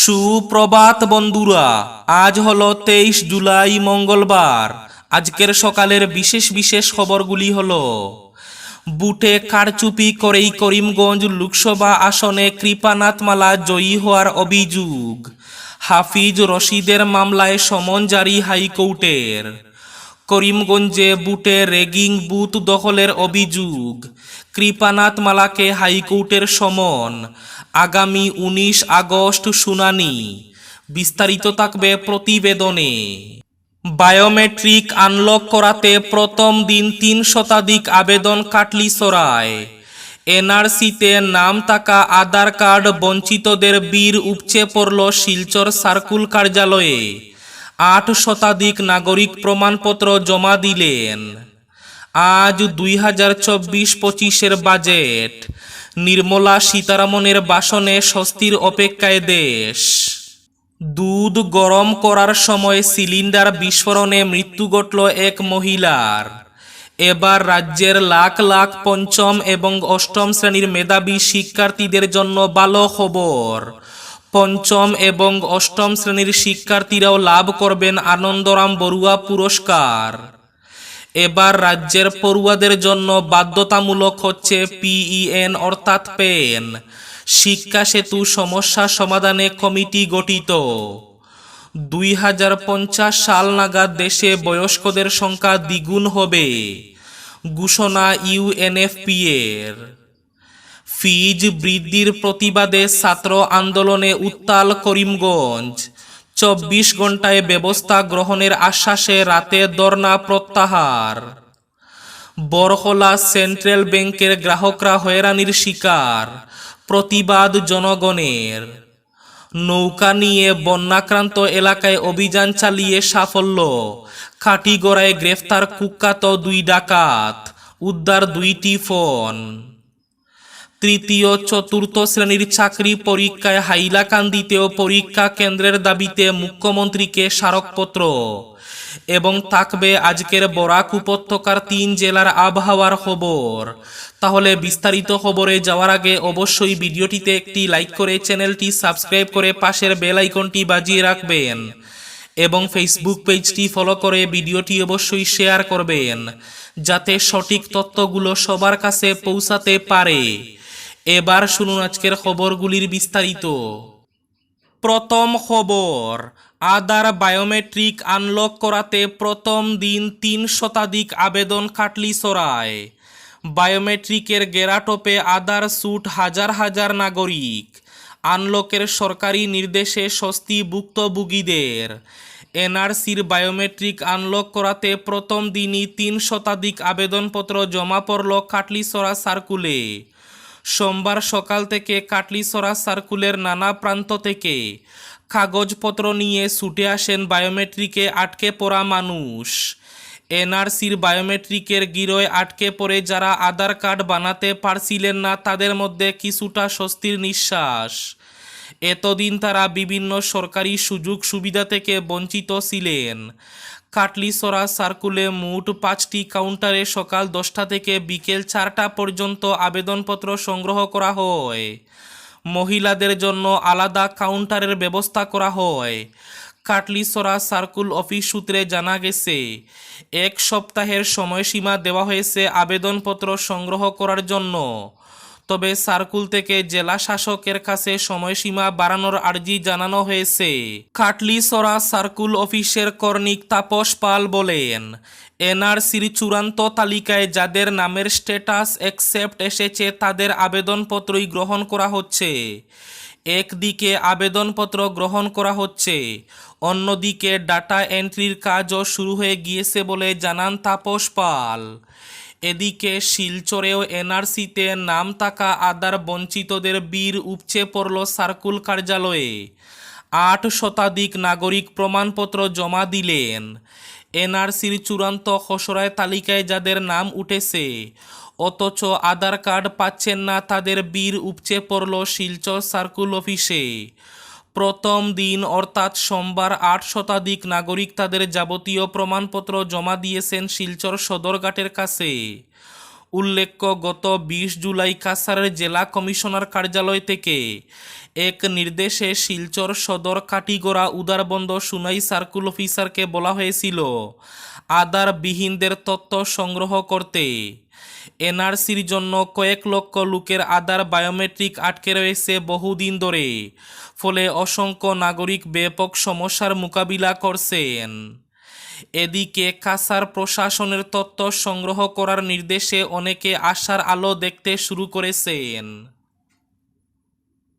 সুপ্রভাত বন্ধুরা, আজ হলো তেইশ জুলাই মঙ্গলবার। আজকের সকালের বিশেষ বিশেষ খবরগুলি হলো, বুটে কারচুপি করেই করিমগঞ্জ লোকসভা আসনে কৃপানাথ মালা জয়ী হওয়ার অভিযোগ, হাফিজ রশিদের মামলায় সমন জারি হাইকোর্টের। করিমগঞ্জে বুটে রেগিং বুথ দখলের অভিযোগ কৃপানাথ মালাকে হাইকোর্টের সমন। আগামী উনিশ আগস্ট শুনানি। বিস্তারিত থাকবে প্রতিবেদনে। বায়োমেট্রিক আনলক করাতে প্রথম দিন তিন শতাধিক আবেদন কাটলি সরায় এনআরসিতে নাম থাকা আধার কার্ড বঞ্চিতদের বীর উপচে পড়ল শিলচর সার্কুল কার্যালয়ে। আট শতাধিক নাগরিক প্রমাণপত্র জমা দিলেন। আজ দুই হাজার চব্বিশ পঁচিশের বাজেট। নির্মলা সীতারামনের বাসনে স্বস্তির অপেক্ষায় দেশ। দুধ গরম করার সময় সিলিন্ডার বিস্ফোরণে মৃত্যু ঘটল এক মহিলার। এবার রাজ্যের লাখ লাখ পঞ্চম এবং অষ্টম শ্রেণির মেধাবী শিক্ষার্থীদের জন্য ভালো খবর। পঞ্চম এবং অষ্টম শ্রেণির শিক্ষার্থীরাও লাভ করবেন আনন্দরাম বড়ুয়া পুরস্কার। এবার রাজ্যের পড়ুয়াদের জন্য বাধ্যতামূলক হচ্ছে পিইএন অর্থাৎ পেন শিক্ষা সেতু সমস্যা সমাধানে কমিটি গঠিত। দুই হাজার পঞ্চাশ সাল নাগাদ দেশে বয়স্কদের সংখ্যা দ্বিগুণ হবে, ঘোষণা ইউএনএফপি এর। ফিজ বৃদ্ধির প্রতিবাদে ছাত্র আন্দোলনে উত্তাল করিমগঞ্জ চব্বিশ ঘন্টায় ব্যবস্থা গ্রহণের আশ্বাসে রাতে দর্না প্রত্যাহার। বরহলা সেন্ট্রাল ব্যাংকের গ্রাহকরা হয়রানির শিকার, প্রতিবাদ জনগণের। নৌকা নিয়ে বন্যাক্রান্ত এলাকায় অভিযান চালিয়ে সাফল্য খাটিগড়ায় গ্রেফতার কুখ্যাত দুই ডাকাত, উদ্ধার দুইটি ফোন। তৃতীয়, চতুর্থ শ্রেণির চাকরি পরীক্ষায় হাইলাকান্দিতেও পরীক্ষা কেন্দ্রের দাবিতে মুখ্যমন্ত্রীকে স্মারকপত্র। এবং থাকবে আজকের বরাক উপত্যকার তিন জেলার আবহাওয়ার খবর। তাহলে বিস্তারিত খবরে যাওয়ার আগে অবশ্যই ভিডিওটিতে একটি লাইক করে চ্যানেলটি সাবস্ক্রাইব করে পাশের বেল আইকনটি বাজিয়ে রাখবেন। এবং ফেসবুক পেজটি ফলো করে ভিডিওটি অবশ্যই শেয়ার করবেন। যাতে সঠিক তথ্যগুলো সবার কাছে পৌঁছাতে পারে। এবার শুনুন আজকের খবরগুলির বিস্তারিত। প্রথম খবর আধার বায়োমেট্রিক আনলক করাতে প্রথম দিন তিন শতাধিক আবেদন কাটলি সরায় বায়োমেট্রিকের গেরাটোপে আধার স্যুট হাজার হাজার নাগরিক। আনলকের সরকারি নির্দেশে স্বস্তি ভুক্তভোগীদের। এনআরসির বায়োমেট্রিক আনলক করাতে প্রথম দিনই তিন শতাধিক আবেদনপত্র জমা পড়ল কাটলিসরা সার্কুলে। সোমবার সকাল থেকে কাটলিসরা সার্কুলের নানা প্রান্ত থেকে কাগজপত্র নিয়ে ছুটে আসেন বায়োমেট্রিকে আটকে পড়া মানুষ। এনআরসির বায়োমেট্রিকের গিরোয় আটকে পড়ে যারা আধার কার্ড বানাতে পারছিলেন না, তাদের মধ্যে কিছুটা স্বস্তির নিঃশ্বাস। এতদিন তারা বিভিন্ন সরকারি সুযোগ সুবিধা থেকে বঞ্চিত ছিলেন। কাটলিসরা সার্কুলে মোট পাঁচটি কাউন্টারে সকাল দশটা থেকে বিকেল চারটা পর্যন্ত আবেদনপত্র সংগ্রহ করা হয়। মহিলাদের জন্য আলাদা কাউন্টারের ব্যবস্থা করা হয়। কাটলিসরা সার্কুল অফিস সূত্রে জানা গেছে, এক সপ্তাহের সময়সীমা দেওয়া হয়েছে আবেদনপত্র সংগ্রহ করার জন্য। তবে সার্কুল থেকে জেলা শাসকের কাছে সময়সীমা বাড়ানোর আর্জি জানানো হয়েছে। খাটলি খাটলিসরা সার্কুল অফিসের কর্ণিক তাপস পাল বলেন, এনআরসির চূড়ান্ত তালিকায় যাদের নামের স্ট্যাটাস অ্যাকসেপ্ট এসেছে তাদের আবেদনপত্রই গ্রহণ করা হচ্ছে। একদিকে আবেদনপত্র গ্রহণ করা হচ্ছে, অন্যদিকে ডাটা এন্ট্রির কাজও শুরু হয়ে গিয়েছে বলে জানান তাপস পাল। এদিকে শিলচরেও এনআরসিতে নাম থাকা আদার বঞ্চিতদের বীর উপচে পড়ল সার্কুল কার্যালয়ে। আট শতাধিক নাগরিক প্রমাণপত্র জমা দিলেন। এনআরসির চূড়ান্ত খসড়ায় তালিকায় যাদের নাম উঠেছে, অথচ আধার কার্ড পাচ্ছেন না তাদের বীর উপচে পড়ল শিলচর সার্কুল অফিসে। প্রথম দিন অর্থাৎ সোমবার আট শতাধিক নাগরিক তাদের যাবতীয় প্রমাণপত্র জমা দিয়েছেন শিলচর সদরঘাটের কাছে। উল্লেখ্য, গত বিশ জুলাই কাছাড়ের জেলা কমিশনার কার্যালয় থেকে এক নির্দেশে শিলচর সদর কাটিগড়া উদারবন্দ সুনাই সার্কুল অফিসারকে বলা হয়েছিল আধার বিহীনদের তথ্য সংগ্রহ করতে। এনআরসির জন্য কয়েক লক্ষ লোকের আধার বায়োমেট্রিক আটকে রয়েছে বহুদিন ধরে, ফলে অসংখ্য নাগরিক ব্যাপক সমস্যার মোকাবিলা করছেন। এদিকে কাসার প্রশাসনের তথ্য সংগ্রহ করার নির্দেশে অনেকে আশার আলো দেখতে শুরু করেছেন।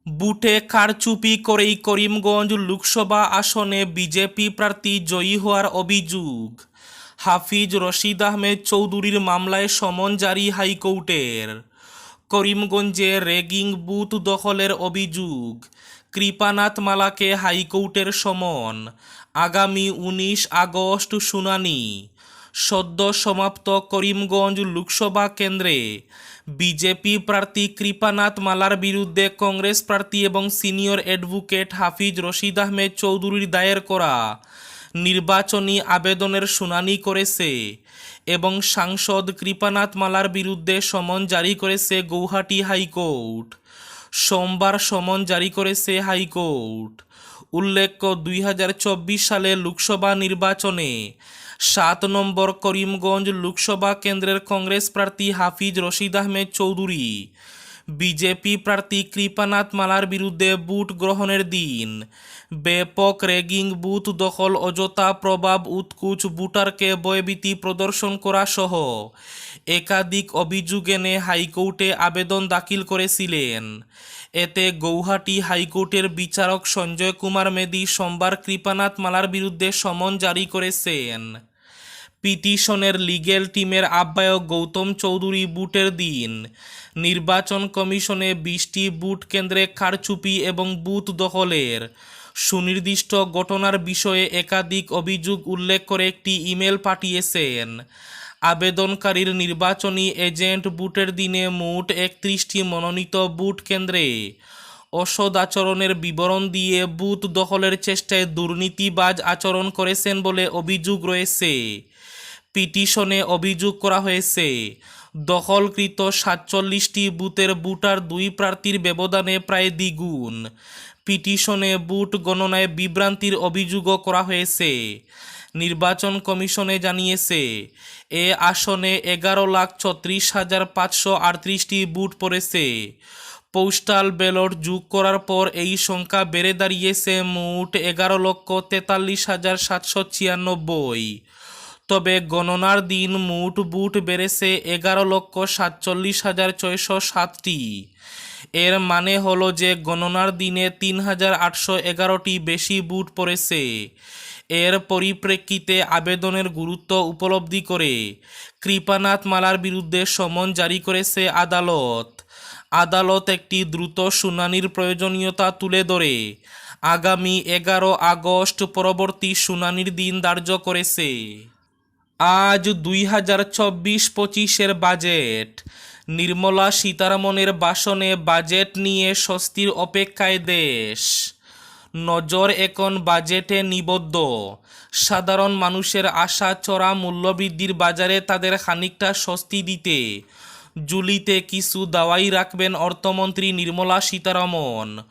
বুটে কারচুপি করেই করিমগঞ্জ লোকসভা আসনে বিজেপি প্রার্থী জয়ী হওয়ার অভিযোগ। হাফিজ রশিদ আহমেদ চৌধুরীর মামলায় সমন জারি হাইকোর্টের। করিমগঞ্জে রেগিং বুথ দখলের অভিযোগ। কৃপানাথ মালাকে হাইকোর্টের সমন। আগামী উনিশ আগস্ট শুনানি। সদ্য সমাপ্ত করিমগঞ্জ লোকসভা কেন্দ্রে বিজেপি প্রার্থী কৃপানাথ মালার বিরুদ্ধে কংগ্রেস প্রার্থী এবং সিনিয়র অ্যাডভোকেট হাফিজ রশিদ আহমেদ চৌধুরীর দায়ের করা নির্বাচনী আবেদনের শুনানি করেছে এবং সাংসদ কৃপানাথ মালার বিরুদ্ধে সমন জারি করেছে গৌহাটি হাইকোর্ট। সোমবার সমন জারি করেছে হাইকোর্ট। উল্লেখ্য, দুই হাজার চব্বিশ সালে লোকসভা নির্বাচনে সাত নম্বর করিমগঞ্জ লোকসভা কেন্দ্রের কংগ্রেস প্রার্থী হাফিজ রশিদ আহমেদ চৌধুরী বিজেপি প্রার্থী কৃপানাথ মালার বিরুদ্ধে বুট গ্রহণের দিন। ব্যাপক র্যাগিং বুথ দখল, অযথা প্রভাব, উৎকুচ বুটারকে ভয়ভীতি প্রদর্শন করা সহ একাধিক অভিযোগ এনে হাইকোর্টে আবেদন দাখিল করেছিলেন। এতে গৌহাটি হাইকোর্টের বিচারক সঞ্জয় কুমার মেদি, সোমবার কৃপানাথ মালার বিরুদ্ধে সমন জারি করেছেন। পিটিশনের লিগেল টিমের আহ্বায়ক গৌতম চৌধুরী বুটের দিন। নির্বাচন কমিশনে বিশটি বুট কেন্দ্রে কারচুপি এবং বুথ দখলের। সুনির্দিষ্ট ঘটনার বিষয়ে একাধিক অভিযোগ উল্লেখ করে একটি ইমেল পাঠিয়েছেন। আবেদনকারীর নির্বাচনী এজেন্ট বুটের দিনে মোট একত্রিশটি মনোনীত বুট কেন্দ্রে অসদ আচরণের বিবরণ দিয়ে বুথ দখলের চেষ্টায় দুর্নীতিবাজ আচরণ করেছেন বলে অভিযোগ রয়েছে। পিটিশনে অভিযোগ করা হয়েছে। দখলকৃত সাতচল্লিশটি বুথের বুটার দুই প্রার্থীর ব্যবধানে প্রায় দ্বিগুণ। পিটিশনে বুট গণনায় বিভ্রান্তির অভিযোগও করা হয়েছে। নির্বাচন কমিশনে জানিয়েছে, এ আসনে এগারো লাখ ছত্রিশ হাজার পাঁচশো আটত্রিশটি বুট পড়েছে। পোস্টাল ব্যালট যোগ করার পর এই সংখ্যা বেড়ে দাঁড়িয়েছে মোট এগারো লক্ষ তেতাল্লিশ হাজার সাতশো ছিয়ানব্বই। তবে গণনার দিন মোট বুট বেড়েছে এগারো লক্ষ সাতচল্লিশ হাজার ছয়শো সাতটি। এর মানে হলো যে গণনার দিনে তিন হাজার আটশো এগারোটি বেশি বুট পড়েছে। এর পরিপ্রেক্ষিতে আবেদনের গুরুত্ব উপলব্ধি করে কৃপানাথ মালার বিরুদ্ধে সমন জারি করেছে আদালত। আদালত একটি দ্রুত শুনানির প্রয়োজনীয়তা তুলে ধরে আগামী এগারো আগস্ট পরবর্তী শুনানির দিন ধার্য করেছে। আজ দুই হাজার চব্বিশ পঁচিশের বাজেট। নির্মলা সীতারামনের বাসনে বাজেট নিয়ে স্বস্তির অপেক্ষায় দেশ। নজর এখন বাজেটে নিবদ্ধ। সাধারণ মানুষের আশা চড়া মূল্যবৃদ্ধির বাজারে তাদের খানিকটা স্বস্তি দিতে। জুলিতে কিছু দাওয়াই রাখবেন অর্থমন্ত্রী নির্মলা সীতারামন।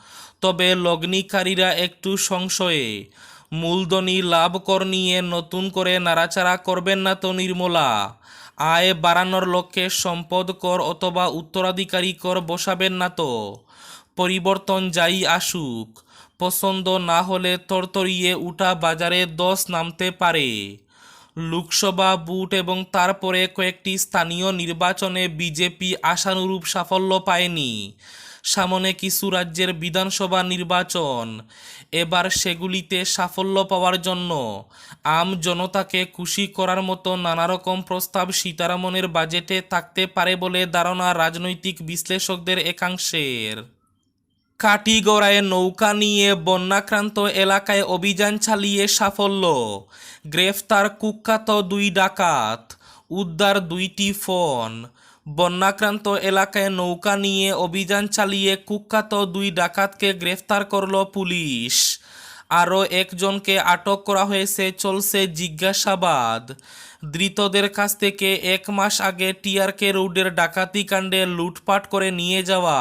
তবে লগ্নিকারীরা একটু সংশয়ে। মূলধনী লাভ কর নিয়ে নতুন করে নাড়াচাড়া করবেন না তো নির্মলা। আয় বাড়ানোর লক্ষ্যে সম্পদ কর অথবা উত্তরাধিকারী কর বসাবেন না তো। পরিবর্তন যাই আসুক, পছন্দ না হলে তরতরিয়ে উঠা বাজারে দশ নামতে পারে। লোকসভা বুট এবং তারপরে কয়েকটি স্থানীয় নির্বাচনে বিজেপি আশানুরূপ সাফল্য পায়নি। সামনে কিছু রাজ্যের বিধানসভা নির্বাচন। এবার সেগুলিতে সাফল্য পাওয়ার জন্য আম জনতাকে খুশি করার মতো নানা রকম প্রস্তাব সীতারামনের বাজেটে থাকতে পারে বলে ধারণা রাজনৈতিক বিশ্লেষকদের একাংশের। কাটিগড়ায় নৌকা নিয়ে বন্যাক্রান্ত এলাকায় অভিযান চালিয়ে সাফল্য। গ্রেফতার কুখ্যাত দুই ডাকাত। উদ্ধার দুইটি ফোন। বন্যাক্রান্ত এলাকায় নৌকা নিয়ে অভিযান চালিয়ে কুখ্যাত দুই ডাকাতকে গ্রেফতার করল পুলিশ। আরও একজনকে আটক করা হয়েছে, চলছে জিজ্ঞাসাবাদ। ধৃতদের কাছ থেকে এক মাস আগে টিআরকে রোডের ডাকাতি কাণ্ডে লুটপাট করে নিয়ে যাওয়া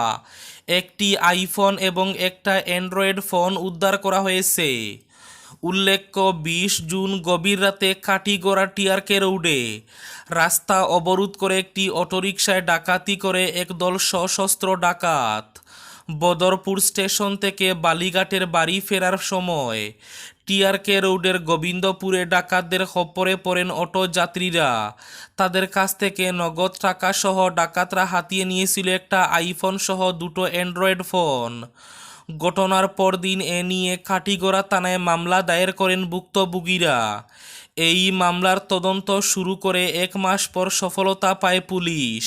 একটি আইফোন এবং একটা অ্যান্ড্রয়েড ফোন উদ্ধার করা হয়েছে। উল্লেখ্য, বিশ জুন গভীর রাতে কাটিগড়া টিআরকে রোডে রাস্তা অবরোধ করে একটি অটোরিকশায় ডাকাতি করে একদল সশস্ত্র ডাকাত। বদরপুর স্টেশন থেকে বালিঘাটের বাড়ি ফেরার সময় টিআরকে রোডের গোবিন্দপুরে ডাকাতদের খপ্পরে পড়েন অটো যাত্রীরা। তাদের কাছ থেকে নগদ টাকা সহ ডাকাতরা হাতিয়ে নিয়েছিল একটা আইফোন সহ দুটো অ্যান্ড্রয়েড ফোন। ঘটনার পরদিন এ নিয়ে কাটিগড়া থানায় মামলা দায়ের করেন ভুক্তভোগীরা। এই মামলার তদন্ত শুরু করে এক মাস পর সফলতা পায় পুলিশ।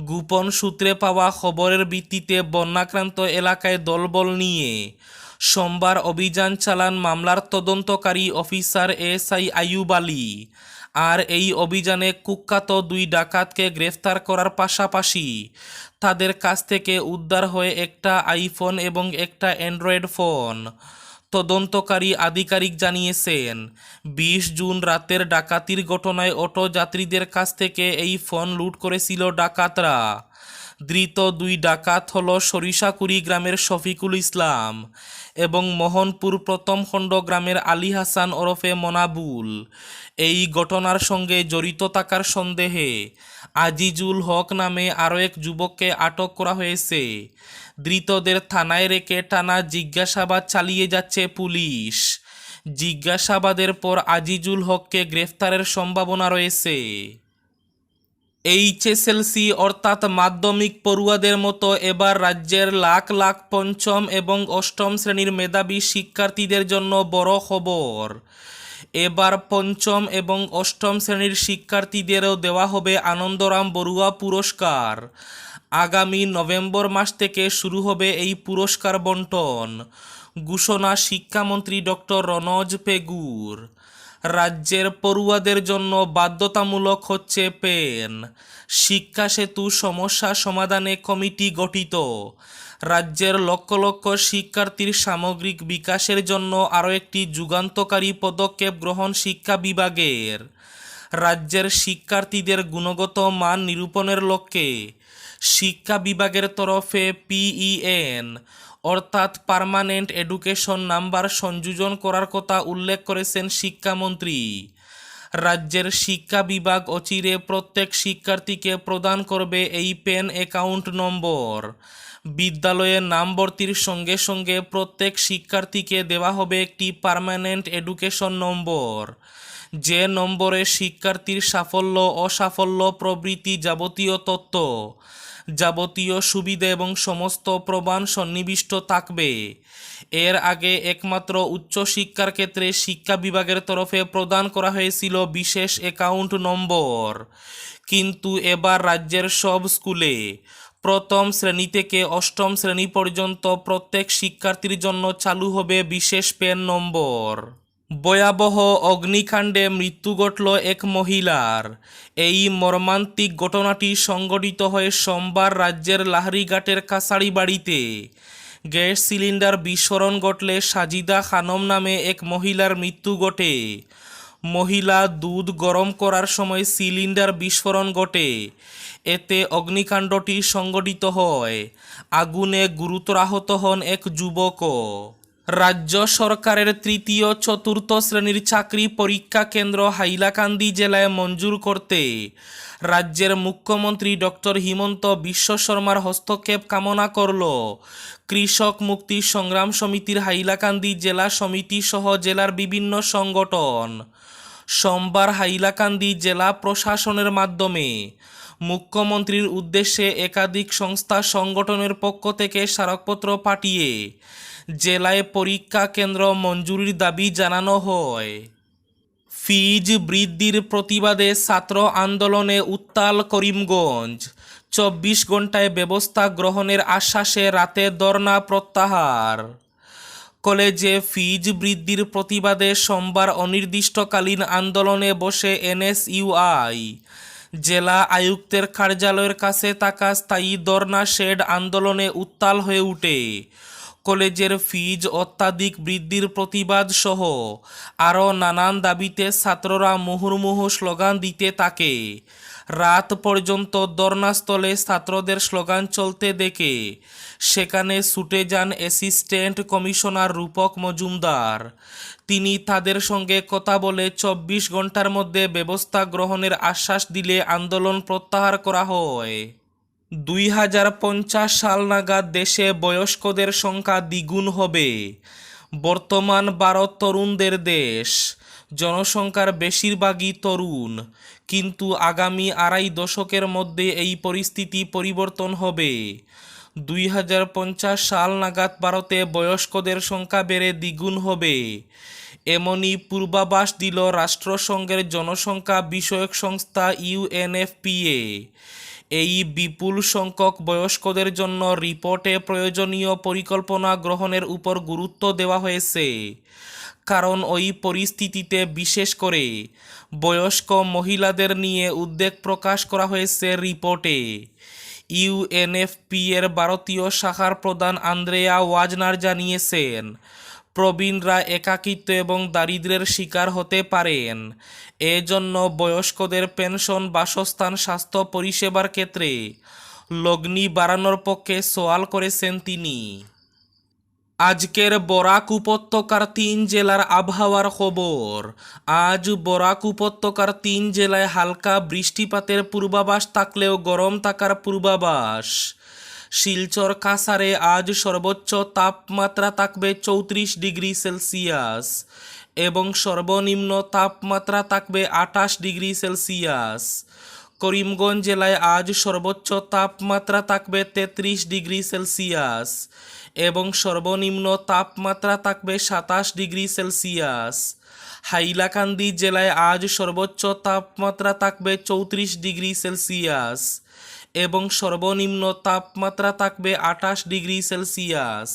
গোপন সূত্রে পাওয়া খবরের ভিত্তিতে বন্যাক্রান্ত এলাকায় দলবল নিয়ে সোমবার অভিযান চালান মামলার তদন্তকারী officer S I Ayub Ali. আর এই অভিযানে কুখ্যাত দুই ডাকাতকে গ্রেফতার করার পাশাপাশি তাদের কাছ থেকে উদ্ধার হয়ে একটা আইফোন এবং একটা অ্যান্ড্রয়েড ফোন। তদন্তকারী আধিকারিক জানিয়েছেন, বিশ জুন রাতের ডাকাতির ঘটনায় অটো যাত্রীদের কাছ থেকে এই ফোন লুট করেছিল ডাকাতরা। ধৃত দুই ডাকাত হল সরিষাকুড়ি গ্রামের শফিকুল ইসলাম। এবং মোহনপুর প্রথম খণ্ড গ্রামের আলী হাসান ওরফে মনাবুল। এই ঘটনার সঙ্গে জড়িত থাকার সন্দেহে আজিজুল হক নামে আরও এক যুবককে আটক করা হয়েছে। ধৃতদের থানায় রেখে টানা জিজ্ঞাসাবাদ চালিয়ে যাচ্ছে পুলিশ। জিজ্ঞাসাবাদের পর আজিজুল হককে গ্রেফতারের সম্ভাবনা রয়েছে। এইচএসএলসি অর্থাৎ মাধ্যমিক পড়ুয়াদের মতো এবার রাজ্যের লাখ লাখ পঞ্চম এবং অষ্টম শ্রেণির মেধাবী শিক্ষার্থীদের জন্য বড় খবর। এবার পঞ্চম এবং অষ্টম শ্রেণির শিক্ষার্থীদেরও দেওয়া হবে আনন্দরাম বড়ুয়া পুরস্কার। আগামী নভেম্বর মাস থেকে শুরু হবে এই পুরস্কার বন্টন। ঘোষণা শিক্ষামন্ত্রী ডক্টর রনজ পেগুর। রাজ্যের পড়ুয়াদের জন্য বাধ্যতামূলক হচ্ছে পেন। শিক্ষা সেতু সমস্যা সমাধানে কমিটি গঠিত। রাজ্যের লক্ষ লক্ষ শিক্ষার্থীর সামগ্রিক বিকাশের জন্য আরও একটি যুগান্তকারী পদক্ষেপ গ্রহণ শিক্ষা বিভাগের। রাজ্যের শিক্ষার্থীদের গুণগত মান নিরূপণের লক্ষ্যে শিক্ষা বিভাগের তরফে পিইএন অর্থাৎ পার্মানেন্ট এডুকেশন নাম্বার সংযোজন করার কথা উল্লেখ করেছেন শিক্ষামন্ত্রী। রাজ্যের শিক্ষা বিভাগ অচিরে প্রত্যেক শিক্ষার্থীকে প্রদান করবে এই পেন অ্যাকাউন্ট নম্বর। বিদ্যালয়ে নাম ভর্তির সঙ্গে সঙ্গে প্রত্যেক শিক্ষার্থীকে দেওয়া হবে একটি পার্মানেন্ট এডুকেশন নম্বর। যে নম্বরে শিক্ষার্থীর সাফল্য, অসাফল্য প্রভৃতি যাবতীয় তথ্য যাবতীয় সুবিধা এবং সমস্ত প্রমাণ সন্নিবিষ্ট থাকবে। এর আগে একমাত্র উচ্চশিক্ষার ক্ষেত্রে শিক্ষা বিভাগের তরফে প্রদান করা হয়েছিল বিশেষ অ্যাকাউন্ট নম্বর। কিন্তু এবার রাজ্যের সব স্কুলে প্রথম শ্রেণি থেকে অষ্টম শ্রেণি পর্যন্ত প্রত্যেক শিক্ষার্থীর জন্য চালু হবে বিশেষ পেন নম্বর। ভয়াবহ অগ্নিকাণ্ডে মৃত্যু ঘটল এক মহিলার। এই মর্মান্তিক ঘটনাটি সংঘটিত হয়ে সোমবার রাজ্যের লাহরিঘাটের কাছাড়ি বাড়িতে গ্যাস সিলিন্ডার বিস্ফোরণ ঘটলে সাজিদা খানম নামে এক মহিলার মৃত্যু ঘটে। মহিলা দুধ গরম করার সময় সিলিন্ডার বিস্ফোরণ ঘটে। এতে অগ্নিকাণ্ডটি সংঘটিত হয়। আগুনে গুরুতর আহত হন এক যুবকও। রাজ্য সরকারের তৃতীয় চতুর্থ শ্রেণির চাকরি পরীক্ষা কেন্দ্র হাইলাকান্দি জেলায় মঞ্জুর করতে রাজ্যের মুখ্যমন্ত্রী ডক্টর হিমন্ত বিশ্ব শর্মার হস্তক্ষেপ কামনা করল। কৃষক মুক্তি সংগ্রাম সমিতির হাইলাকান্দি জেলা সমিতি সহ জেলার বিভিন্ন সংগঠন। সোমবার হাইলাকান্দি জেলা প্রশাসনের মাধ্যমে মুখ্যমন্ত্রীর উদ্দেশ্যে একাধিক সংস্থা সংগঠনের পক্ষ থেকে স্মারকপত্র পাঠিয়ে জেলায় পরীক্ষা কেন্দ্র মঞ্জুরির দাবি জানানো হয়। ফিজ বৃদ্ধির প্রতিবাদে ছাত্র আন্দোলনে উত্তাল করিমগঞ্জ। চব্বিশ ঘন্টায় ব্যবস্থা গ্রহণের আশ্বাসে রাতে ধর্না প্রত্যাহার। কলেজে ফিজ বৃদ্ধির প্রতিবাদে সোমবার অনির্দিষ্টকালীন আন্দোলনে বসে এনএসইউআই। জেলা আয়ুক্তের কার্যালয়ের কাছে থাকা স্থায়ী ধর্না শেড আন্দোলনে উত্তাল হয়ে উঠে। কলেজের ফিজ অত্যাধিক বৃদ্ধির প্রতিবাদ সহ আরও নানান দাবিতে ছাত্ররা মুহুর্মুহু স্লোগান দিতে থাকে। রাত পর্যন্ত ধর্নাস্থলে ছাত্রদের স্লোগান চলতে দেখে। সেখানে ছুটে যান অ্যাসিস্ট্যান্ট কমিশনার রূপক মজুমদার। তিনি তাদের সঙ্গে কথা বলে চব্বিশ ঘণ্টার মধ্যে ব্যবস্থা গ্রহণের আশ্বাস দিলে আন্দোলন প্রত্যাহার করা হয়। দুই হাজার পঞ্চাশ সাল নাগাদ দেশে বয়স্কদের সংখ্যা দ্বিগুণ হবে। বর্তমান ভারত তরুণদের দেশ। জনসংখ্যার বেশিরভাগই তরুণ। কিন্তু আগামী আড়াই দশকের মধ্যে এই পরিস্থিতি পরিবর্তন হবে। দুই হাজার পঞ্চাশ সাল নাগাদ ভারতে বয়স্কদের সংখ্যা বেড়ে দ্বিগুণ হবে। এমনই পূর্বাভাস দিল রাষ্ট্রসংঘের জনসংখ্যা বিষয়ক সংস্থা ইউএনএফপিএ এই বিপুল সংখ্যক বয়স্কদের জন্য রিপোর্টে প্রয়োজনীয় পরিকল্পনা গ্রহণের উপর গুরুত্ব দেওয়া হয়েছে। কারণ ওই পরিস্থিতিতে বিশেষ করে বয়স্ক মহিলাদের নিয়ে উদ্বেগ প্রকাশ করা হয়েছে রিপোর্টে। ইউএনএফপি এর ভারতীয় শাখার প্রধান আন্দ্রেয়া ওয়াজনার জানিয়েছেন, প্রবীণরা একাকিত্ব এবং দারিদ্র্যের শিকার হতে পারেন। এজন্য বয়স্কদের পেনশন, বাসস্থান, স্বাস্থ্য পরিষেবার ক্ষেত্রে লগ্নি বাড়ানোর পক্ষে সওয়াল করেছেন তিনি। আজকের বরাক উপত্যকার তিন জেলার আবহাওয়ার খবর। আজ বরাক উপত্যকার তিন জেলায় হালকা বৃষ্টিপাতের পূর্বাভাস থাকলেও গরম থাকার পূর্বাভাস। শিলচর কাসারে আজ সর্বোচ্চ তাপমাত্রা থাকবে চৌত্রিশ ডিগ্রি সেলসিয়াস এবং সর্বনিম্ন তাপমাত্রা থাকবে আঠাশ ডিগ্রি সেলসিয়াস। করিমগঞ্জ জেলায় আজ সর্বোচ্চ তাপমাত্রা থাকবে তেত্রিশ ডিগ্রি সেলসিয়াস এবং সর্বনিম্ন তাপমাত্রা থাকবে সাতাশ ডিগ্রি সেলসিয়াস। হাইলাকান্দি জেলায় আজ সর্বোচ্চ তাপমাত্রা থাকবে চৌত্রিশ ডিগ্রি সেলসিয়াস এবং সর্বনিম্ন তাপমাত্রা থাকবে আঠাশ ডিগ্রি সেলসিয়াস।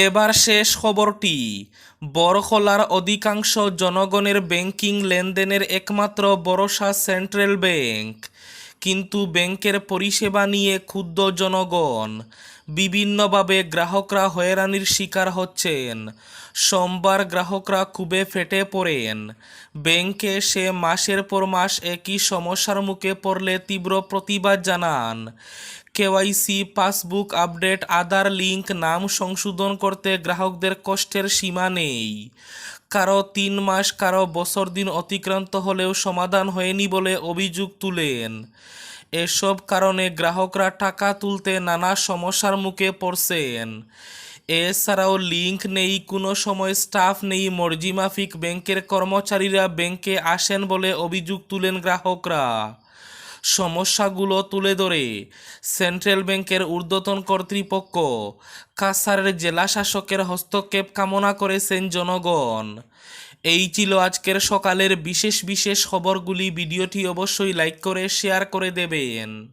এবার শেষ খবরটি। বরখলার অধিকাংশ জনগণের ব্যাংকিং লেনদেনের একমাত্র ভরসা সেন্ট্রাল ব্যাংক। কিন্তু ব্যাংকের পরিষেবা নিয়ে ক্ষুদ্র জনগণ। বিভিন্নভাবে গ্রাহকরা হয়রানির শিকার হচ্ছেন। সোমবার গ্রাহকরা খুবই ফেটে পড়েন। ব্যাংকে সে মাসের পর মাস একই সমস্যার মুখে পড়লে তীব্র প্রতিবাদ জানান। KYC passbook update Aadhaar link, নাম সংশোধন করতে গ্রাহকদের কষ্টের সীমা নেই। কারও তিন মাস, কারও বছর দিন অতিক্রান্ত হলেও সমাধান হয়নি বলে অভিযোগ তুলেন। এসব কারণে গ্রাহকরা টাকা তুলতে নানা সমস্যার মুখে পড়ছেন। এছাড়াও লিংক নেই, কোনো সময় স্টাফ নেই, মর্জিমাফিক ব্যাংকের কর্মচারীরা ব্যাংকে আসেন বলে অভিযোগ তুলেন গ্রাহকরা। সমস্যাগুলো তুলে ধরে। সেন্ট্রাল ব্যাংকের ঊর্ধ্বতন কর্তৃপক্ষ কাসারের জেলা শাসকের হস্তক্ষেপ কামনা করেছেন জনগণ। এই ছিল আজকের সকালের বিশেষ বিশেষ খবরগুলি। ভিডিওটি অবশ্যই লাইক করে, শেয়ার করে দেবেন।